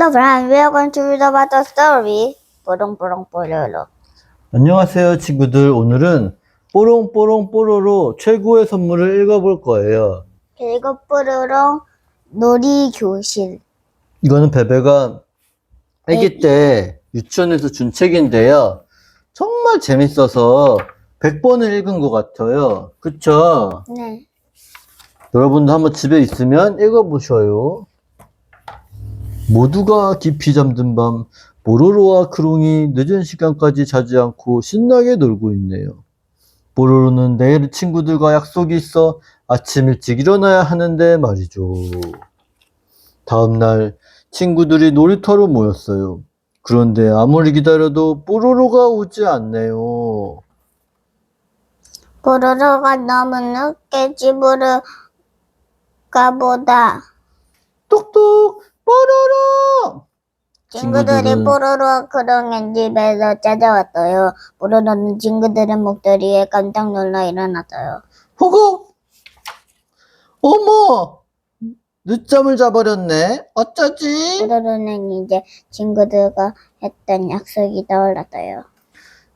Hello friend, we are going to read about the story. 뽀롱뽀롱 뽀로로. 안녕하세요, 친구들. 오늘은 뽀롱뽀롱 뽀로로 최고의 선물을 읽어볼 거예요. 그리고 뽀로롱 놀이 교실. 이거는 베베가 아기 때 유치원에서 준 책인데요. 정말 재밌어서 100번을 읽은 것 같아요. 그쵸? 네. 여러분도 한번 집에 있으면 읽어보셔요. 모두가 깊이 잠든 밤, 뽀로로와 크롱이 늦은 시간까지 자지 않고 신나게 놀고 있네요. 뽀로로는 내일 친구들과 약속이 있어 아침 일찍 일어나야 하는데 말이죠. 다음날 친구들이 놀이터로 모였어요. 그런데 아무리 기다려도 뽀로로가 오지 않네요. 뽀로로가 너무 늦게 집으로 가보다. 똑똑! 뽀로로! 친구들이 친구들은- 뽀로로와 크롱의 집에서 찾아왔어요. 뽀로로는 친구들의 목소리에 깜짝 놀라 일어났어요. 호구! 어머! 늦잠을 자버렸네. 어쩌지? 뽀로로는 이제 친구들과 했던 약속이 떠올랐어요.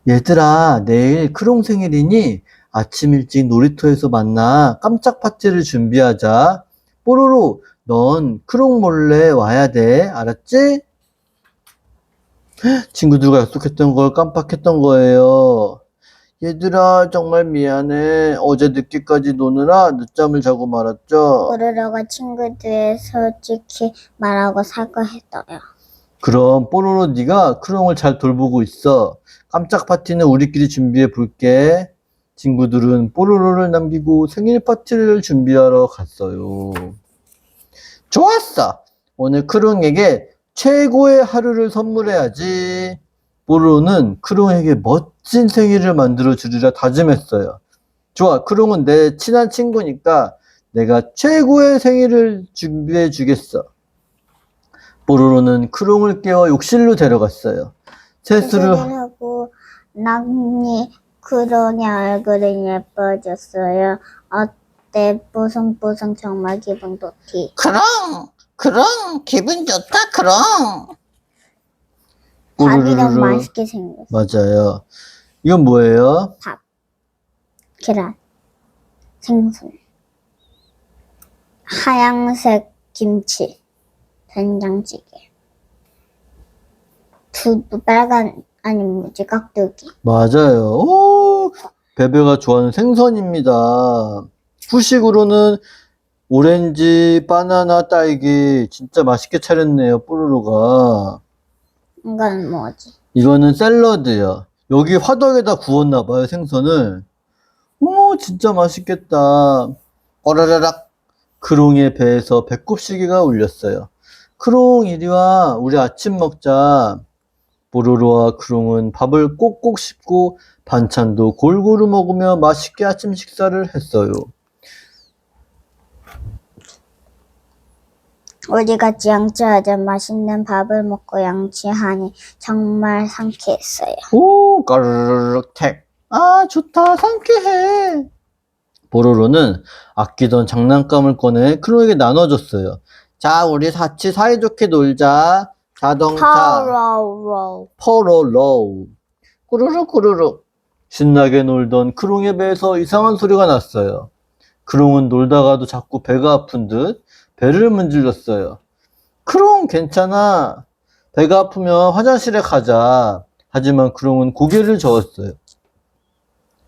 얘들아, 내일 크롱 생일이니 아침 일찍 놀이터에서 만나 깜짝 파티를 준비하자. 뽀로로, 넌 크롱 몰래 와야 돼. 알았지? 친구들과 약속했던 걸 깜빡했던 거예요. 얘들아, 정말 미안해. 어제 늦게까지 노느라 늦잠을 자고 말았죠. 뽀로로가 친구들에 솔직히 말하고 사과했어요. 그럼 뽀로로 네가 크롱을 잘 돌보고 있어. 깜짝 파티는 우리끼리 준비해 볼게. 친구들은 뽀로로를 남기고 생일 파티를 준비하러 갔어요. 좋았어. 오늘 크롱에게 최고의 하루를 선물해야지. 뽀로로는 크롱에게 멋진 생일을 만들어 주리라 다짐했어요. 좋아. 크롱은 내 친한 친구니까 내가 최고의 생일을 준비해 주겠어. 뽀로로는 크롱을 깨워 욕실로 데려갔어요. 세수를 하- 하고 낙니 크롱의 얼굴이 예뻐졌어요. 어 때? 뽀송뽀송 정말 기분 좋지. 그럼, 그럼, 기분 좋다, 그럼. 밥이 너무. 맛있게 생겼어. 맞아요. 이건 뭐예요? 계란, 생선, 하양색 김치, 된장찌개, 두부 빨간 아니 뭐지 깍두기. 맞아요. 오, 베베가 좋아하는 생선입니다. 후식으로는 오렌지, 바나나, 딸기 진짜 맛있게 차렸네요. 뽀로로가. 이건 뭐지? 이거는 샐러드요. 여기 화덕에다 구웠나 봐요, 생선을. 어머, 진짜 맛있겠다. 어라라락. 크롱의 배에서 배꼽시계가 울렸어요. 크롱, 이리 와. 우리 아침 먹자. 뽀로로와 크롱은 밥을 꼭꼭 씹고 반찬도 골고루 먹으며 맛있게 아침 식사를 했어요. 우리 같이 양치하자 맛있는 밥을 먹고 양치하니 정말 상쾌했어요. 오, 까르르륵 택. 아, 좋다. 상쾌해. 보로로는 아끼던 장난감을 꺼내 크롱에게 나눠줬어요. 자, 우리 같이 사이좋게 놀자. 자동차. 파로로 포로로우. 꾸르르 꾸르르. 신나게 놀던 크롱의 배에서 이상한 소리가 났어요. 크롱은 놀다가도 자꾸 배가 아픈 듯 배를 문질렀어요. 크롱 괜찮아. 배가 아프면 화장실에 가자. 하지만 크롱은 고개를 저었어요.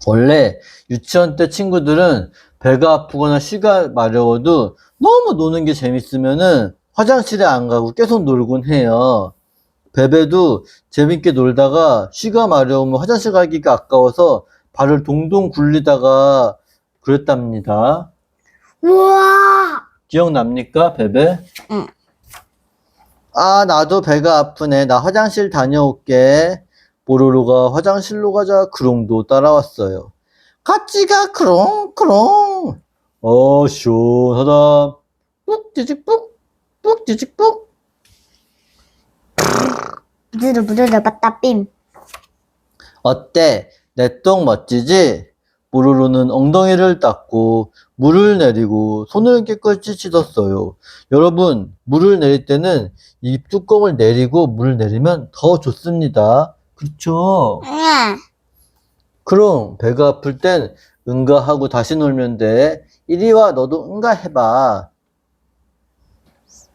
원래 유치원 때 친구들은 배가 아프거나 쉬가 마려워도 너무 노는 게 재밌으면은 화장실에 안 가고 계속 놀곤 해요. 베베도 재밌게 놀다가 쉬가 마려우면 화장실 가기가 아까워서 발을 동동 굴리다가 그랬답니다. 우와 기억납니까, 베베? 응. 아, 나도 배가 아프네. 나 화장실 다녀올게. 뽀로로가 화장실로 가자 크롱도 따라왔어요. 같이 가, 크롱, 크롱. 어, 시원하다. 뿍, 찌직, 뿍, 뿍, 찌직, 뿍. 부드러 부드러 빠따 빔 어때? 내 똥 멋지지? 뽀로로는 엉덩이를 닦고 물을 내리고 손을 깨끗이 씻었어요. 여러분, 물을 내릴 때는 이 뚜껑을 내리고 물을 내리면 더 좋습니다. 그렇죠? 응. 그럼 배가 아플 땐 응가하고 다시 놀면 돼. 이리 와, 너도 응가해봐.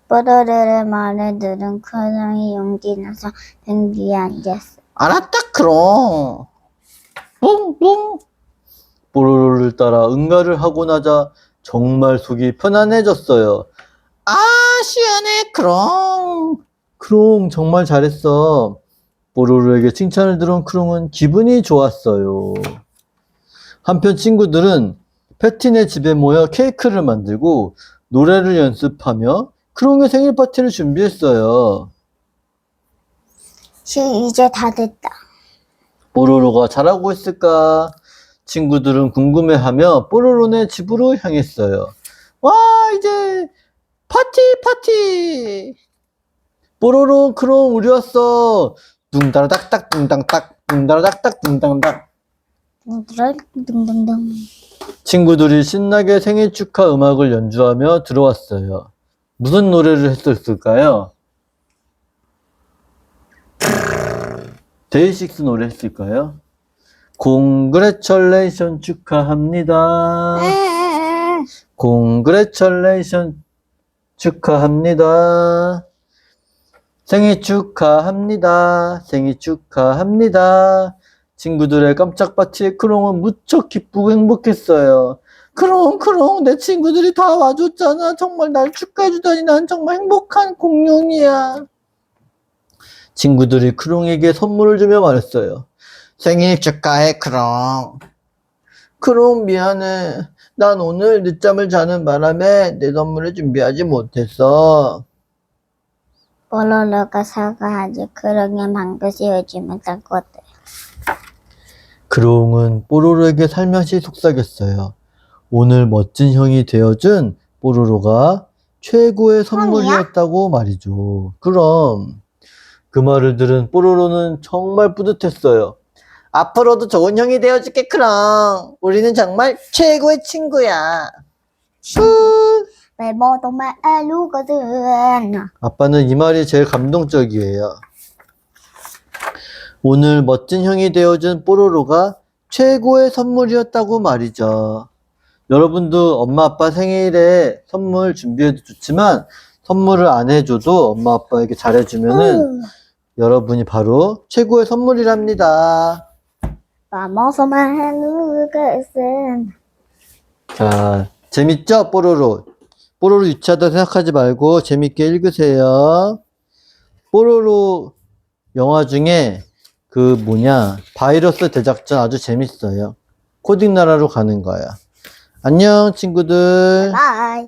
뽀로로를 말을 들은 크롱이 용기 내서 등 뒤에 앉았어. 알았다, 그럼. 뿡뿡. 뽀로로를 따라 응가를 하고 나자 정말 속이 편안해졌어요. 아, 시원해, 그럼. 크롱 정말 잘했어. 뽀로로에게 칭찬을 들은 크롱은 기분이 좋았어요. 한편 친구들은 패틴의 집에 모여 케이크를 만들고 노래를 연습하며 크롱의 생일 파티를 준비했어요. 시 이제 다 됐다. 뽀로로가 잘하고 있을까? 친구들은 궁금해하며 뽀로로네 집으로 향했어요. 와, 이제 파티, 파티! 뽀로로, 크롱, 우리 왔어! 둥다라닥닥, 둥당딱, 둥다라닥닥, 둥당닥. 둥둥둥둥. 친구들이 신나게 생일 축하 음악을 연주하며 들어왔어요. 무슨 노래를 했었을까요? 데이식스 노래 했을까요? 공그레철레이션 축하합니다. 공그레철레이션 축하합니다. 생일 축하합니다. 생일 축하합니다. 친구들의 깜짝 파티에 크롱은 무척 기쁘고 행복했어요. 크롱, 크롱, 내 친구들이 다 와줬잖아. 정말 날 축하해주다니 난 정말 행복한 공룡이야. 친구들이 크롱에게 선물을 주며 말했어요. 생일 축하해, 그럼. 크롱, 미안해. 난 오늘 늦잠을 자는 바람에 내 선물을 준비하지 못했어. 뽀로로가 사과하지 크롱의 방긋이 요즘은 닦았대. 크롱은 뽀로로에게 살며시 속삭였어요. 오늘 멋진 형이 되어준 뽀로로가 최고의 선물이었다고 말이죠. 그럼 그 말을 들은 뽀로로는 정말 뿌듯했어요. 앞으로도 좋은 형이 되어줄게, 크롱. 우리는 정말 최고의 친구야. 말루거든. 아빠는 이 말이 제일 감동적이에요. 오늘 멋진 형이 되어준 뽀로로가 최고의 선물이었다고 말이죠. 여러분도 엄마 아빠 생일에 선물 준비해도 좋지만 선물을 안 해줘도 엄마 아빠에게 잘해주면은 여러분이 바로 최고의 선물이랍니다. 외모도 말루거든. 자, 재밌죠? 뽀로로. 뽀로로 유치하다 생각하지 말고 재밌게 읽으세요. 뽀로로 영화 중에 그 뭐냐, 바이러스 대작전 아주 재밌어요. 코딩 나라로 가는 거야. 안녕, 친구들. 바이.